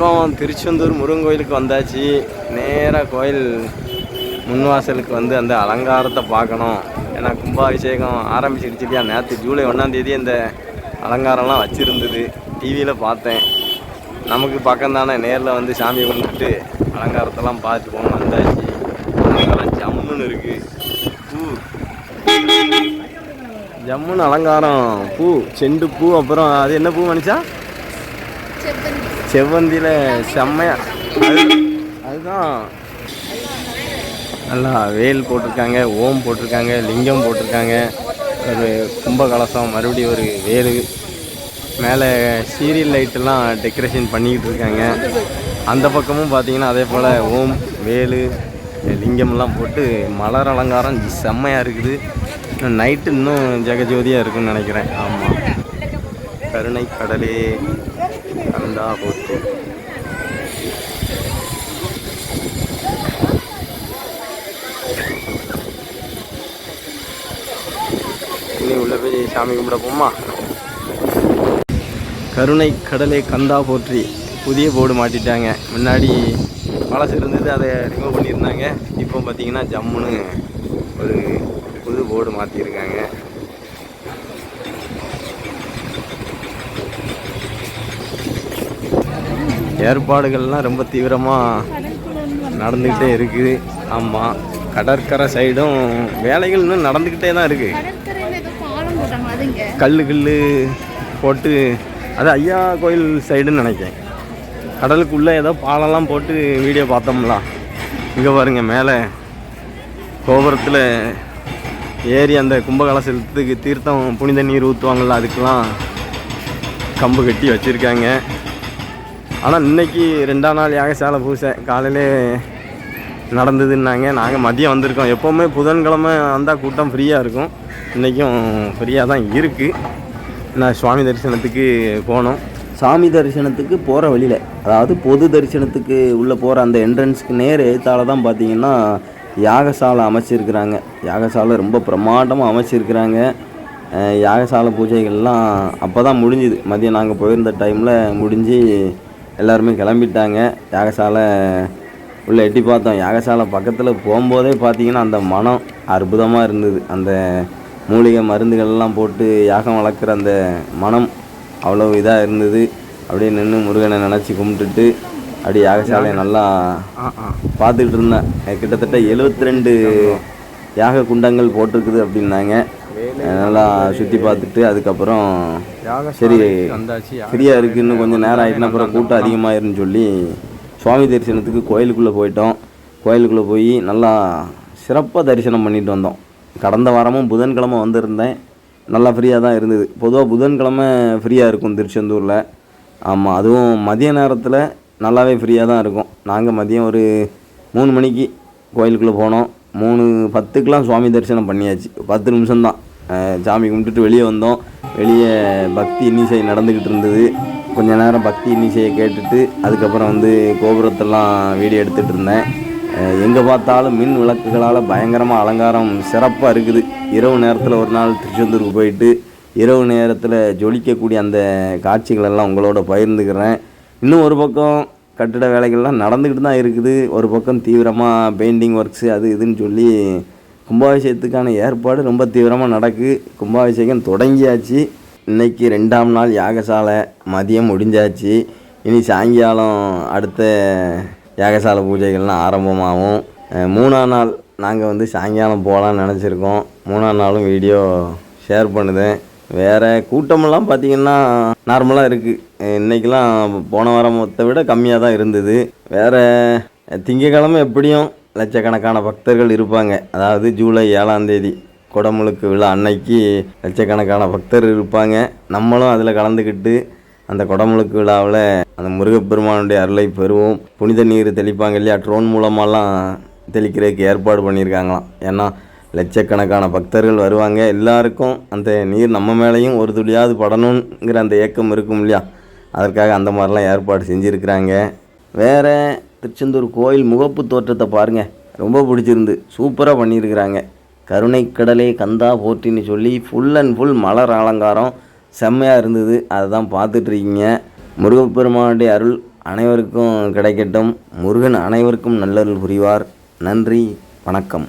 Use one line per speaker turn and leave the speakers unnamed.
பக்கம் திருச்செந்தூர் முருகன் கோயிலுக்கு வந்தாச்சு. நேராக கோயில் முன்வாசலுக்கு வந்து அந்த அலங்காரத்தை பார்க்கணும். ஏன்னா கும்பாபிஷேகம் ஆரம்பிச்சிருச்சு இல்லையா? நேற்று ஜூலை ஒன்றாந்தேதி அந்த அலங்காரம்லாம் வச்சுருந்தது. டிவியில் பார்த்தேன். நமக்கு பக்கம் தானே நேரில் வந்து சாமி கும்பிட்டு அலங்காரத்தெல்லாம் பார்த்து போகணும் வந்தாச்சு. அலங்காரம் ஜம்முன்னு இருக்குது பூ. ஜம்முன்னு அலங்காரம். பூ. செண்டு பூ அப்புறம் அது என்ன பூ மனுச்சா செவ்வந்தியில் செம்மையா. அது அதுதான். நல்லா வேல் போட்டிருக்காங்க ஓம் போட்டிருக்காங்க லிங்கம் போட்டிருக்காங்க. ஒரு கும்ப கலசம் மறுபடியும் ஒரு வேலு. மேலே சீரியல் லைட்டெல்லாம் டெக்கரேஷன் பண்ணிக்கிட்டு இருக்காங்க. அந்த பக்கமும் பார்த்தீங்கன்னா அதே போல் ஓம் வேலு லிங்கம்லாம் போட்டு மலர் அலங்காரம் செம்மையாக இருக்குது. நைட்டு இன்னும் ஜெகஜோதியாக இருக்குன்னு நினைக்கிறேன். ஆமாம் கருணை கடலே. கந்தா இனி உள்ள போய் சாமி கும்பிட போமா கருணை கடலை கந்தா போற்றி. புதிய போர்டு மாட்டிட்டாங்க. முன்னாடி பழசு இருந்தது அதை ரிமூவ் பண்ணியிருந்தாங்க. இப்போ பார்த்தீங்கன்னா ஜம்முன்னு ஒரு புது போர்டு மாற்றிருக்காங்க ஏற்பாடுகள்லாம் ரொம்ப தீவிரமாக நடந்துக்கிட்டே இருக்குது ஆமாம் கடற்கரை சைடும் வேலைகள் இன்னும் நடந்துக்கிட்டே தான் இருக்குது கல் கல் போட்டு அது ஐயா கோயில் சைடுன்னு நினைக்கிறேன். கடலுக்குள்ளே ஏதோ பாலம்லாம் போட்டு வீடியோ பார்த்தோம்ல. இங்கே பாருங்கள் மேலே கோபுரத்தில் ஏறி அந்த கும்பகலசத்துக்கு தீர்த்தம் புனித நீர் ஊற்றுவாங்கள்ல அதுக்கெலாம் கம்பு கட்டி வச்சுருக்காங்க. ஆனால் இன்னைக்கு ரெண்டாம் நாள் யாகசாலை பூசை. காலையிலே நடந்ததுன்னாங்க. நாங்கள் மதியம் வந்திருக்கோம். எப்போவுமே புதன்கிழமை வந்தால் கூட்டம் ஃப்ரீயாக இருக்கும். இன்றைக்கும் ஃப்ரீயாக தான் இருக்குது நான் சுவாமி தரிசனத்துக்கு போனோம்.
சாமி தரிசனத்துக்கு போகிற வழியில் அதாவது பொது தரிசனத்துக்கு உள்ளே போகிற அந்த என்ட்ரன்ஸ்க்கு நேர் எழுத்தால் தான் பார்த்தீங்கன்னா யாகசாலை அமைச்சிருக்கிறாங்க. யாகசாலை ரொம்ப பிரமாண்டமாக அமைச்சிருக்கிறாங்க. யாகசாலை பூஜைகள்லாம் அப்போ தான் முடிஞ்சுது. மதியம் நாங்கள் போயிருந்த டைமில் முடிஞ்சு எல்லாருமே கிளம்பிட்டாங்க. யாகசாலை உள்ளே எட்டி பார்த்தோம். யாகசாலை பக்கத்தில் போகும்போதே பார்த்தீங்கன்னா அந்த மனம் அற்புதமாக இருந்தது. அந்த மூலிகை மருந்துகள்லாம் போட்டு யாகம் வளர்க்குற அந்த மனம் அவ்வளோ இதாக இருந்தது. அப்படியே நின்று முருகனை நினச்சி கும்பிட்டுட்டு அப்படியே யாகசாலையை நல்லா பார்த்துக்கிட்டு இருந்தேன். கிட்டத்தட்ட 72 ரெண்டு யாக குண்டங்கள் போட்டிருக்குது அப்படின்னாங்க. நல்லா சுற்றி பார்த்துட்டு அதுக்கப்புறம் சரி ஃப்ரீயாக இருக்குது இன்னும் கொஞ்சம் நேரம் ஆகிட்டுனா அப்புறம் கூட்டம் அதிகமாயிருன்னு சொல்லி சுவாமி தரிசனத்துக்கு கோயிலுக்குள்ளே போயிட்டோம். கோயிலுக்குள்ளே போய் நல்லா சிறப்பாக தரிசனம் பண்ணிட்டு வந்தோம். கடந்த வாரமும் புதன்கிழமை வந்திருந்தேன். நல்லா ஃப்ரீயாக தான் இருந்தது. பொதுவாக புதன்கிழமை ஃப்ரீயாக இருக்கும் திருச்செந்தூரில். ஆமாம் அதுவும் மதிய நேரத்தில் நல்லாவே ஃப்ரீயாக தான் இருக்கும். நாங்கள் மதியம் ஒரு மூணு மணிக்கு கோயிலுக்குள்ளே போனோம். மூணு பத்துக்கெலாம் சுவாமி தரிசனம் பண்ணியாச்சு. பத்து நிமிஷம்தான். சாமி கும்பிட்டுட்டு வெளியே வந்தோம். வெளியே பக்தி இன்னிசை நடந்துக்கிட்டு இருந்தது. கொஞ்ச நேரம் பக்தி இன்னிசையை கேட்டுட்டு அதுக்கப்புறம் வந்து கோபுரத்தெல்லாம் வீடியோ எடுத்துகிட்டு இருந்தேன். எங்கே பார்த்தாலும் மின் விளக்குகளால் பயங்கரமாக அலங்காரம் சிறப்பாக இருக்குது. இரவு நேரத்தில் ஒரு நாள் திருச்செந்தூருக்கு போயிட்டு இரவு நேரத்தில் ஜொலிக்கக்கூடிய அந்த காட்சிகளெல்லாம் உங்களோட பகிர்ந்துக்கிறேன். இன்னும் ஒரு பக்கம் கட்டிட வேலைகள்லாம் நடந்துக்கிட்டு தான் இருக்குது. ஒரு பக்கம் தீவிரமாக பெயிண்டிங் ஒர்க்ஸு அது இதுன்னு சொல்லி கும்பாபிஷேகத்துக்கான ஏற்பாடு ரொம்ப தீவிரமாக நடக்கு. கும்பாபிஷேகம் தொடங்கியாச்சு. இன்றைக்கி ரெண்டாம் நாள் யாகசாலை மதியம் முடிஞ்சாச்சு. இனி சாயங்காலம் அடுத்த யாகசாலை பூஜைகள்லாம் ஆரம்பமாகும். மூணாம் நாள் நாங்கள் வந்து சாயங்காலம் போகலான்னு நினச்சிருக்கோம். மூணாம் நாளும் வீடியோ ஷேர் பண்ணுதேன். வேறு கூட்டமெல்லாம் பார்த்திங்கன்னா நார்மலாக இருக்குது இன்றைக்கெலாம் போன வாரத்தை விட கம்மியாக தான் இருந்தது. வேறு திங்கக்கிழமை எப்படியும் லட்சக்கணக்கான பக்தர்கள் இருப்பாங்க. அதாவது ஜூலை ஏழாம் தேதி குடமுழுக்கு விழா அன்னைக்கு லட்சக்கணக்கான பக்தர் இருப்பாங்க. நம்மளும் அதில் கலந்துக்கிட்டு அந்த குடமுழுக்கு விழாவில் அந்த முருகப்பெருமானுடைய அருளை பெறுவோம். புனித நீர் தெளிப்பாங்க இல்லையா? ட்ரோன் மூலமாலாம் தெளிக்கிறதுக்கு ஏற்பாடு பண்ணியிருக்காங்களாம். ஏன்னா லட்சக்கணக்கான பக்தர்கள் வருவாங்க. எல்லாருக்கும் அந்த நீர் நம்ம மேலேயும் ஒரு துளியாவது படணுங்கிற அந்த ஏக்கம் இருக்கும் இல்லையா? அதற்காக அந்த மாதிரிலாம் ஏற்பாடு செஞ்சுருக்கிறாங்க. வேறு திருச்செந்தூர் கோயில் முகப்பு தோற்றத்தை பாருங்கள் ரொம்ப பிடிச்சிருந்து சூப்பராக பண்ணியிருக்கிறாங்க. கருணை கடலே கந்தா போட்டின்னு சொல்லி ஃபுல் அண்ட் ஃபுல் மலர் அலங்காரம் செம்மையாக இருந்தது. அதை தான் பார்த்துட்ருக்கீங்க. முருகப்பெருமானுடைய அருள் அனைவருக்கும் கிடைக்கட்டும். முருகன் அனைவருக்கும் நல்லருள் புரிவார். நன்றி வணக்கம்.